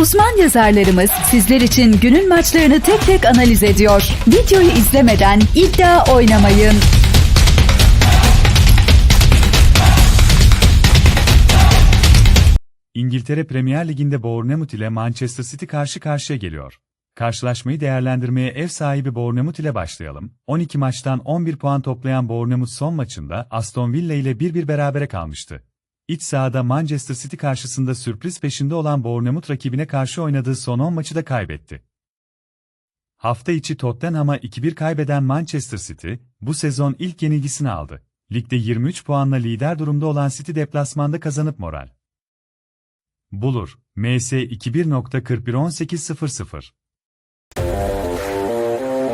Uzman yazarlarımız sizler için günün maçlarını tek tek analiz ediyor. Videoyu izlemeden iddia oynamayın. İngiltere Premier Ligi'nde Bournemouth ile Manchester City karşı karşıya geliyor. Karşılaşmayı değerlendirmeye ev sahibi Bournemouth ile başlayalım. 12 maçtan 11 puan toplayan Bournemouth son maçında Aston Villa ile 1-1 berabere kalmıştı. İç sahada Manchester City karşısında sürpriz peşinde olan Bournemouth rakibine karşı oynadığı son 10 maçı da kaybetti. Hafta içi Tottenham'a 2-1 kaybeden Manchester City, bu sezon ilk yenilgisini aldı. Ligde 23 puanla lider durumda olan City deplasmanda kazanıp moral bulur. MS 21.411800